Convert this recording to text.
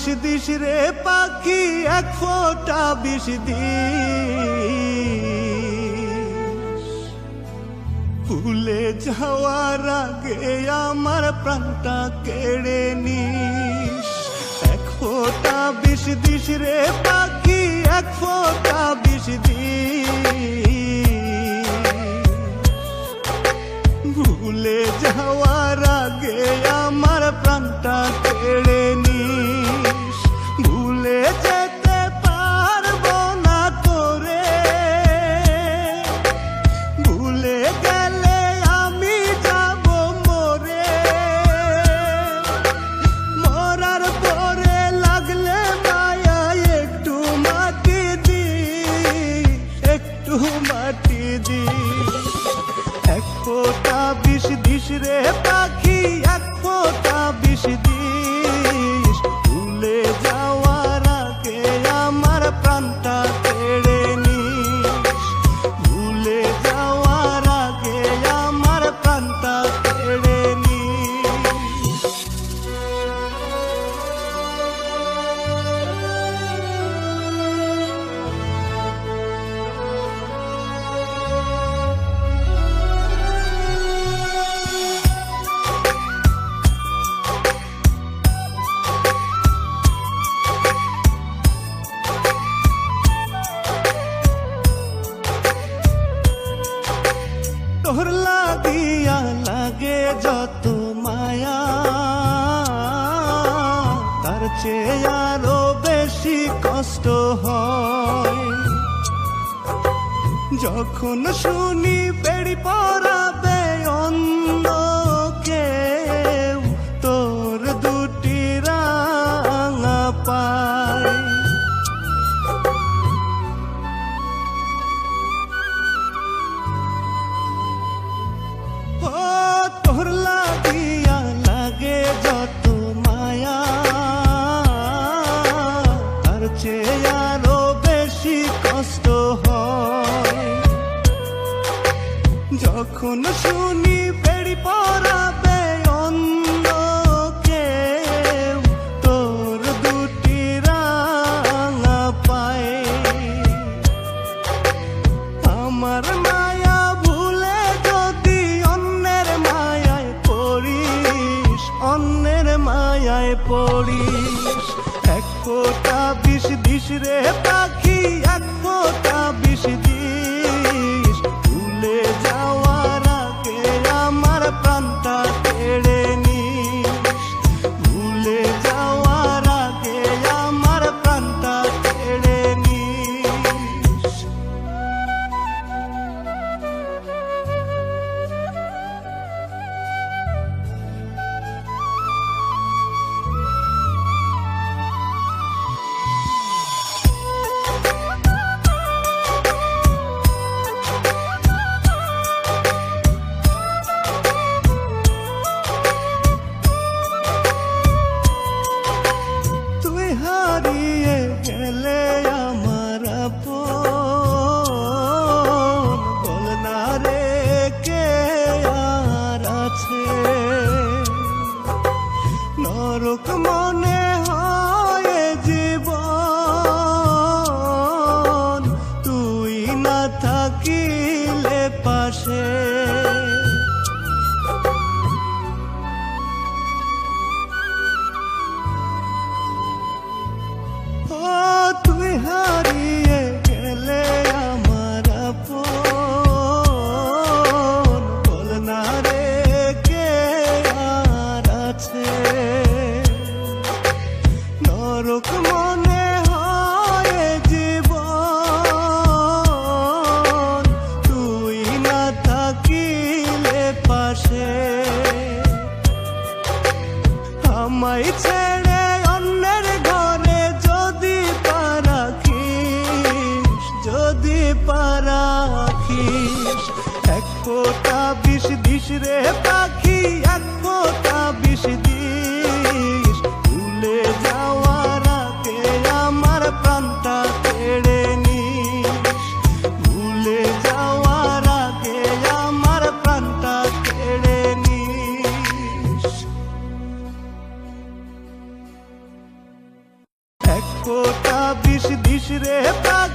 বিষ দিস রে পাখি, এক ফোঁটা বিষ দিস। ভুলে যাওয়ার আগে আমার প্রাণটা কেড়ে নিস। এক ফোঁটা বিষ দিস রে পাখি, এক ফোঁটা বিষ দিস। যত মায়া তার চেয়ে আরও বেশি কষ্ট হয়। যখন শুনি বেড়ি পড়াবে যখন শুনি বেড়ি পড়াবে অন্য কেউ। তোর দুটি রাঙা পায়। আমার মায়া ভুলে যদি অন্যের মায়ায় পড়িস, অন্যের মায়ায় পড়িস। এক ফোঁটা বিষ দিস রে পাখি নরক মনে আমায় ছেড়ে অন্যের ঘরে যদি পারাখিস যদি পারাখিস এক ফোটা বিষ দিস রে পা খোটা দিস দিস রে পাগ